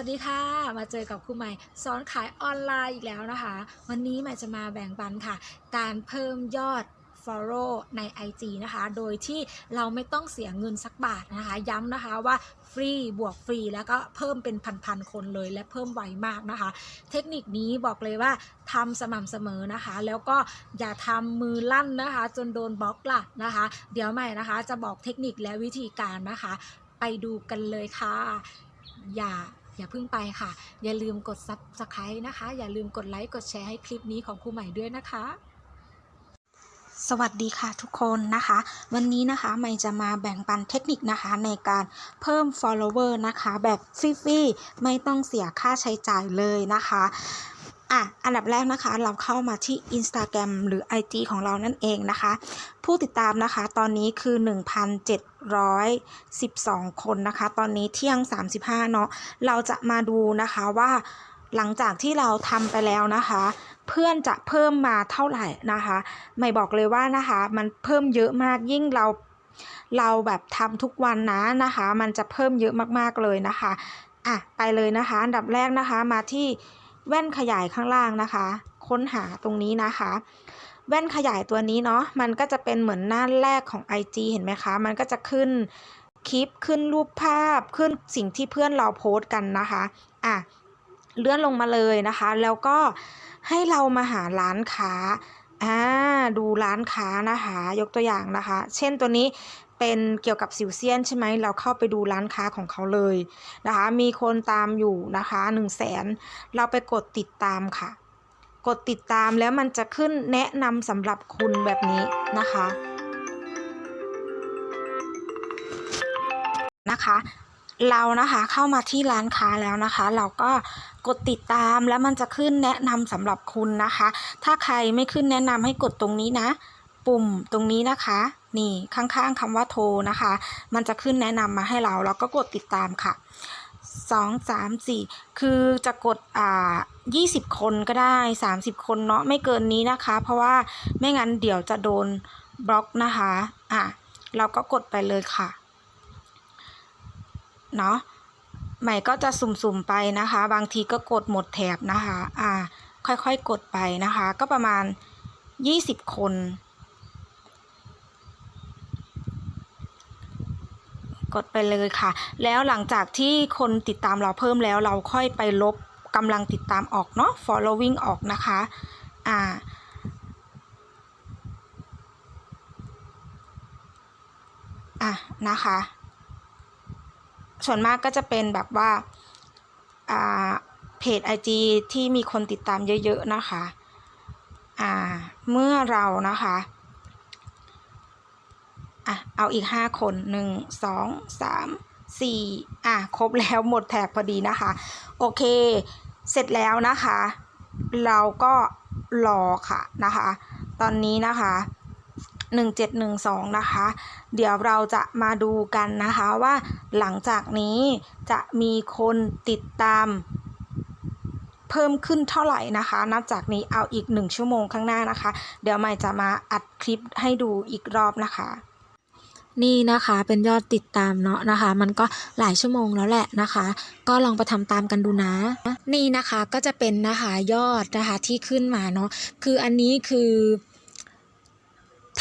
วัสดีค่ะ มาเจอกับครูใหม่สอนขายออนไลน์อีกแล้วนะคะ วันนี้ใหม่จะมาแบ่งปันค่ะ การเพิ่มยอด follow ใน IG นะคะ โดยที่เราไม่ต้องเสียเงินสักบาทนะคะ ย้ำนะคะว่าฟรีบวกฟรีแล้วก็เพิ่มเป็นพันๆคนเลยและเพิ่มไวมากนะคะ เทคนิคนี้บอกเลยว่าทำสม่ำเสมอนะคะ แล้วก็อย่าทำมือลั่นนะคะ จนโดนบล็อกล่ะนะคะ เดี๋ยวใหม่นะคะ จะบอกเทคนิคและวิธีการนะคะ ไปดูกันเลยค่ะ อย่า อย่าเพิ่งไปค่ะ อย่าลืมกด subscribe นะคะ อย่าลืมกดไลค์กดแชร์ให้คลิปนี้ของครูใหม่ด้วยนะคะ สวัสดีค่ะทุกคนนะคะ วันนี้นะคะใหม่จะมาแบ่งปันเทคนิคนะคะในการเพิ่ม follower นะคะ แบบฟรีๆไม่ต้องเสียค่าใช้จ่ายเลยนะคะ อะ อันดับแรกนะคะ เราเข้ามาที่ Instagram หรือ IG ของเรานั่นเองนะคะ ผู้ติดตามนะคะ ตอนนี้คือ 1,712 คนนะคะ ตอนนี้เที่ยง 35 เนาะ เราจะมาดูนะคะว่าหลังจากที่เราทำไปแล้วนะคะ เพื่อนจะเพิ่มมาเท่าไหร่นะคะ ไม่บอกเลยว่านะคะ มันเพิ่มเยอะมากยิ่งเราเราแบบทำทุกวันนะนะคะ มันจะเพิ่มเยอะมากๆเลยนะคะ อะ ไปเลยนะคะ อันดับแรกนะคะมาที่ แว่นขยายข้างล่างนะคะ ค้นหาตรงนี้นะคะ แว่นขยายตัวนี้เนาะมันก็จะเป็นเหมือนหน้าแรกของ IG เห็นไหมคะ มันก็จะขึ้นคลิปขึ้นรูปภาพขึ้นสิ่งที่เพื่อนเราโพสต์กันนะคะอะเลื่อนลงมาเลยนะคะ แล้วก็ให้เรามาหาร้านค้าอ่าดูร้านค้านะคะ ยกตัวอย่างนะคะ เช่นตัวนี้ เป็นเกี่ยวกับสิวเซียนใช่ไหมเราเข้าไปดูร้านค้าของเขาเลยนะคะ มีคนตามอยู่นะคะ1 0 0 0 0แสนเราไปกดติดตามค่ะ กดติดตามแล้วมันจะขึ้นแนะนำสำหรับคุณแบบนี้นะคะนะคะเรานะคะเข้ามาที่ร้านค้าแล้วนะคะ เราก็กดติดตามแล้วมันจะขึ้นแนะนำสำหรับคุณนะคะ ถ้าใครไม่ขึ้นแนะนำให้กดตรงนี้นะ ปุ่มตรงนี้นะคะ นี่ข้างๆคำว่าโทรนะคะ มันจะขึ้นแนะนำมาให้เราเราก็กดติดตามค่ะสองสามสี่คือจะกดอ่ายี่สิบคนก็ได้สามสิบคนเนาะไม่เกินนี้นะคะ เพราะว่าไม่งั้นเดี๋ยวจะโดนบล็อกนะคะอะเราก็กดไปเลยค่ะเนาะใหม่ก็จะสุ่มๆไปนะคะ บางทีก็กดหมดแถบนะคะ อ่า ค่อยๆกดไปนะคะ ก็ประมาณ 20 คน กดไปเลยค่ะ แล้วหลังจากที่คนติดตามเราเพิ่มแล้วเราค่อยไปลบกำลังติดตามออกเนาะ following ออกนะคะ อ่าอะนะคะ ส่วนมากก็จะเป็นแบบว่า อ่า เพจ IG ที่มีคนติดตามเยอะ ๆ นะคะ อ่า เมื่อเรานะคะ อะ เอาอีก5คน1 2 3 4อะ ครบแล้วหมดแท็กพอดีนะคะ โอเค เสร็จแล้วนะคะ เราก็รอค่ะนะคะ ตอนนี้นะคะ1712 นะคะ เดี๋ยวเราจะมาดูกันนะคะว่าหลังจากนี้จะมีคนติดตาม เพิ่มขึ้นเท่าไหร่นะคะ นับจากนี้เอาอีก 1 ชั่วโมงข้างหน้านะคะ เดี๋ยวใหม่จะมาอัดคลิปให้ดูอีกรอบนะคะ นี่นะคะเป็นยอดติดตามเนาะนะคะ มันก็หลายชั่วโมงแล้วแหละนะคะ ก็ลองไปทำตามกันดูนะ นี่นะคะก็จะเป็นนะคะยอดนะคะที่ขึ้นมาเนาะคืออันนี้คือ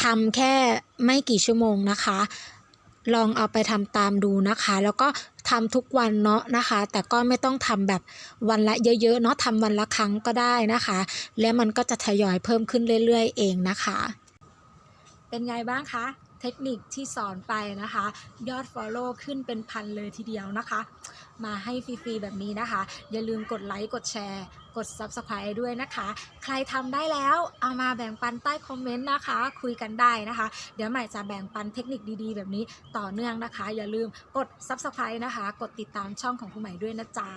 ทำแค่ไม่กี่ชั่วโมงนะคะ ลองเอาไปทำตามดูนะคะ แล้วก็ทำทุกวันเนาะนะคะ แต่ก็ไม่ต้องทำแบบวันละเยอะๆเนาะทำวันละครั้งก็ได้นะคะ และมันก็จะทยอยเพิ่มขึ้นเรื่อยๆ เองนะคะ เป็นไงบ้างคะ เทคนิคที่สอนไปนะคะ ยอด Follow ขึ้นเป็นพันเลยทีเดียวนะคะ มาให้ฟรีๆแบบนี้นะคะ อย่าลืมกดไลค์กดแชร์ กด Subscribe ด้วยนะคะ ใครทำได้แล้วเอามาแบ่งปันใต้คอมเมนต์นะคะ คุยกันได้นะคะ เดี๋ยวใหม่จะแบ่งปันเทคนิคดีๆ แบบนี้ต่อเนื่องนะคะ อย่าลืมกด Subscribe นะคะ กดติดตามช่องของครูใหม่ด้วยนะจ๊ะ